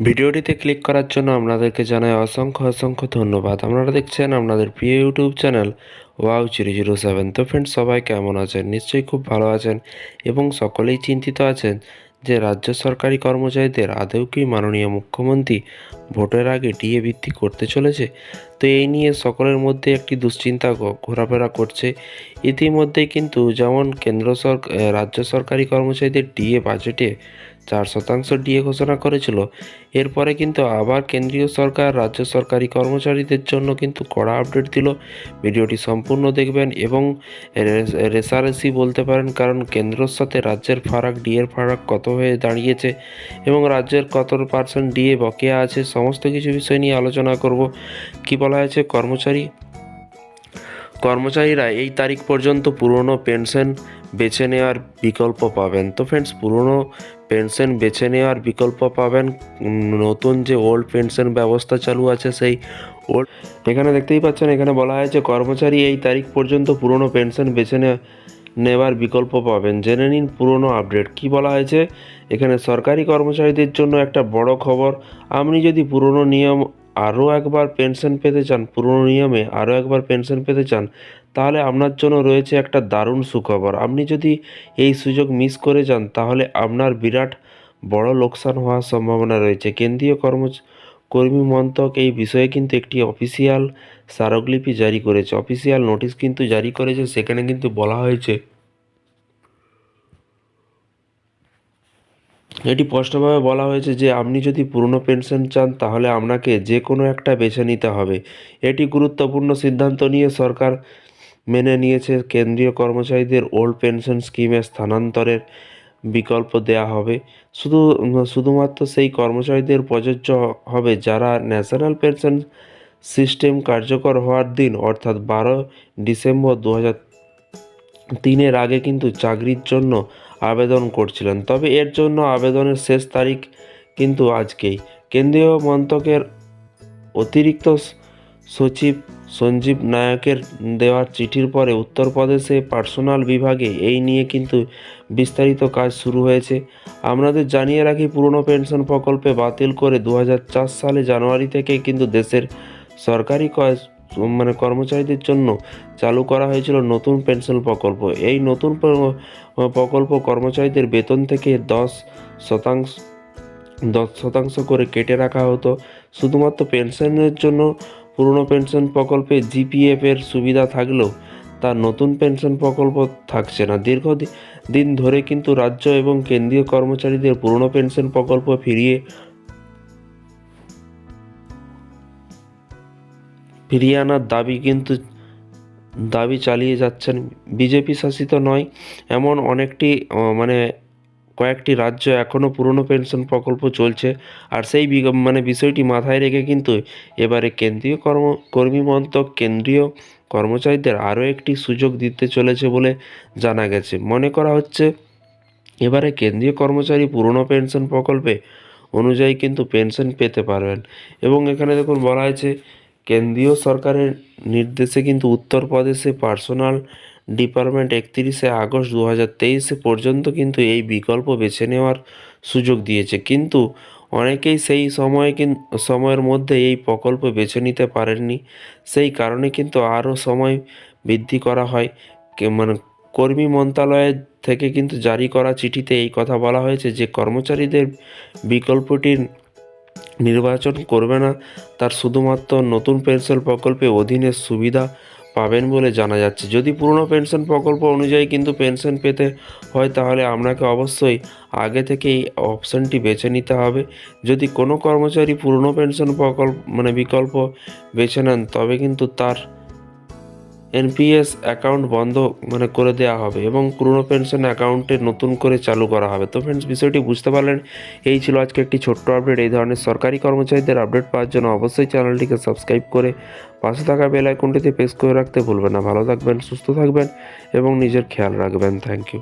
ভিডিওটিতে ক্লিক করার জন্য আপনাদেরকে জানাই অসংখ্য অসংখ্য ধন্যবাদ। আপনারা দেখছেন আপনাদের প্রিয় YouTube channel wow zero zero seven. তো ফ্রেন্ডস সবাই কেমন আছেন? নিশ্চয়ই খুব ভালো আছেন এবং সকলেই চিন্তিত আছেন যে রাজ্য সরকারি কর্মচারীদের আদৌ কি মাননীয় মুখ্যমন্ত্রী ভোটের আগে ডিএ বৃদ্ধি করতে চলেছে, তো এই নিয়ে সকলের মধ্যে একটি দুশ্চিন্তা ঘোরাফেরা করছে। ইতিমধ্যে কিন্তু যেমন কেন্দ্র সরকার রাজ্য সরকারি কর্মচারীদের ডিএ বাজেটে চার শতাংশ ডিএ ঘোষণা করেছিল। এরপরে কিন্তু আবার কেন্দ্রীয় সরকার রাজ্য সরকারি কর্মচারীদের জন্য কিন্তু কড়া আপডেট দিল। ভিডিওটি সম্পূর্ণ দেখবেন এবং রে- রেষারেষি বলতে পারেন, কারণ কেন্দ্রর সাথে রাজ্যের ফারাক, ডিএর ফারাক কত হয়ে দাঁড়িয়েছে এবং রাজ্যের কত পার্সেন্ট ডিএ বকেয়া আছে সমস্ত কিছু বিষয় নিয়ে আলোচনা করব। কি বলা হয়েছে? কর্মচারী? কর্মচারীরা এই তারিখ পর্যন্ত পুরনো পেনশন বেছে নেওয়ার বিকল্প পাবেন। তো ফ্রেন্ডস পুরনো পেনশন বেছে নেওয়ার বিকল্প পাবেন। নতুন যে ওল্ড পেনশন ব্যবস্থা চালু আছে সেই ওল্ড এখানে দেখতেই পাচ্ছেন, এখানে বলা হয়েছে, কর্মচারী এই তারিখ পর্যন্ত পুরনো পেনশন বেছে নেওয়া নেওয়ার বিকল্প পাবেন। জেনে নিন পুরনো আপডেট। কি বলা হয়েছে? এখানে সরকারি কর্মচারীদের জন্য একটা বড় খবর। আপনি যদি পুরনো নিয়ম আরও একবার পেনশন পেতে চান, পুরনো নিয়মে আরও একবার পেনশন পেতে চান, তাহলে আপনার জন্য রয়েছে একটা দারুণ সুখবর। আপনি যদি এই সুযোগ মিস করে যান, তাহলে আপনার বিরাট বড় লোকসান হওয়ার সম্ভাবনা রয়েছে। কেন্দ্রীয় কর্ম কর্মী মন্ত্রক এই বিষয়ে কিন্তু একটি অফিসিয়াল স্মারকলিপি জারি করেছে। অফিসিয়াল নোটিশ কিন্তু জারি করেছে, সেখানে কিন্তু বলা হয়েছে। এটি স্পষ্টভাবে বলা হয়েছে যে, আপনি যদি পুরনো পেনশন চান, তাহলে আপনাকে যে কোনো একটা বেছে নিতে হবে। এটি গুরুত্বপূর্ণ সিদ্ধান্ত নিয়ে সরকার মেনে নিয়েছে। কেন্দ্রীয় কর্মচারীদের ওল্ড পেনশন স্কিমে স্থানান্তরের বিকল্প দেয়া হবে। শুধু, শুধুমাত্র সেই কর্মচারীদের প্রযোজ্য হবে যারা ন্যাশনাল পেনশন সিস্টেম কার্যকর হওয়ার দিন, অর্থাৎ বারো ডিসেম্বর দু হাজার তিনের আগে কিন্তু চাকরির জন্য আবেদন করছিলেন। তবে এর জন্য আবেদনের শেষ তারিখ কিন্তু আজকেই। কেন্দ্রীয় মন্ত্রকের অতিরিক্ত সচিব সঞ্জীব নায়কের দেওয়ার চিঠির পরে উত্তরপ্রদেশে পার্সোনাল বিভাগে এই নিয়ে কিন্তু বিস্তারিত কাজ শুরু হয়েছে। আপনাদের জানিয়ে রাখি, পুরনো পেনশন প্রকল্পে বাতিল করে দু হাজার চার সালে জানুয়ারি থেকে কিন্তু দেশের সরকারি মানে কর্মচারীদের জন্য চালু করা হয়েছিল নতুন পেনশন প্রকল্প। এই নতুন প্রকল্প কর্মচারীদের বেতন থেকে দশ শতাংশ দশ শতাংশ করে কেটে রাখা হতো। শুধুমাত্র পেনশনের জন্য পুরনো পেনশন প্রকল্পে জিপিএফ এর সুবিধা থাকলেও তা নতুন পেনশন প্রকল্প থাকছে না। দীর্ঘদিন দিন ধরে কিন্তু রাজ্য এবং কেন্দ্রীয় কর্মচারীদের পুরনো পেনশন প্রকল্প ফিরিয়ে ফিরিয়ে আনার দাবি কিন্তু দাবি চালিয়ে যাচ্ছেন। বিজেপি শাসিত নয়, এমন অনেকটি মানে কয়েকটি রাজ্য এখনও পুরনো পেনশন প্রকল্প চলছে আর সেই মানে বিষয়টি মাথায় রেখে কিন্তু এবারে কেন্দ্রীয় কর্ম কর্মী মন্ত্রক কেন্দ্রীয় কর্মচারীদের আরও একটি সুযোগ দিতে চলেছে বলে জানা গেছে। মনে করা হচ্ছে এবারে কেন্দ্রীয় কর্মচারী পুরনো পেনশন প্রকল্পে অনুযায়ী কিন্তু পেনশন পেতে পারবেন এবং এখানে দেখুন বলা হয়েছে, কেন্দ্রীয় সরকারের নির্দেশে কিন্তু উত্তরপ্রদেশে পার্সোনাল ডিপার্টমেন্ট একত্রিশে আগস্ট দু হাজার তেইশে পর্যন্ত কিন্তু এই বিকল্প বেছে নেওয়ার সুযোগ দিয়েছে। কিন্তু অনেকেই সেই সময়ে সময়ের মধ্যে এই প্রকল্প বেছে নিতে পারেননি। সেই কারণে কিন্তু আরও সময় বৃদ্ধি করা হয়। মানে কর্মী মন্ত্রণালয়ের থেকে কিন্তু জারি করা চিঠিতে এই কথা বলা হয়েছে যে, কর্মচারীদের বিকল্পটির নির্বাচন করবে না। তার শুধুমাত্র নতুন পেনশন প্রকল্পে অধীনে সুবিধা পাবেন বলে জানা যাচ্ছে। যদি পুরনো পেনশন প্রকল্প অনুযায়ী কিন্তু পেনশন পেতে হয়, তাহলে আপনাকে অবশ্যই আগে থেকে এই অপশানটি বেছে নিতে হবে। যদি কোনো কর্মচারী পুরনো পেনশন প্রকল্প মানে বিকল্প বেছে নেন, তবে কিন্তু তার এনপিএস অ্যাকাউন্ট বন্ধ মানে করে দেওয়া হবে এবং পুরনো পেনশন অ্যাকাউন্টে নতুন করে চালু করা হবে। তো ফ্রেন্ডস বিষয়টি বুঝতে পারলেন, এই ছিল আজকে একটি ছোট্ট আপডেট এই ধরনের সরকারি কর্মচারীদের আপডেট পাওয়ার জন্য অবশ্যই চ্যানেলটিকে সাবস্ক্রাইব করে পাশে থাকা বেল আইকনটিতে প্রেস করে রাখতে ভুলবেন না। ভালো থাকবেন, সুস্থ থাকবেন এবং নিজের খেয়াল রাখবেন। Thank you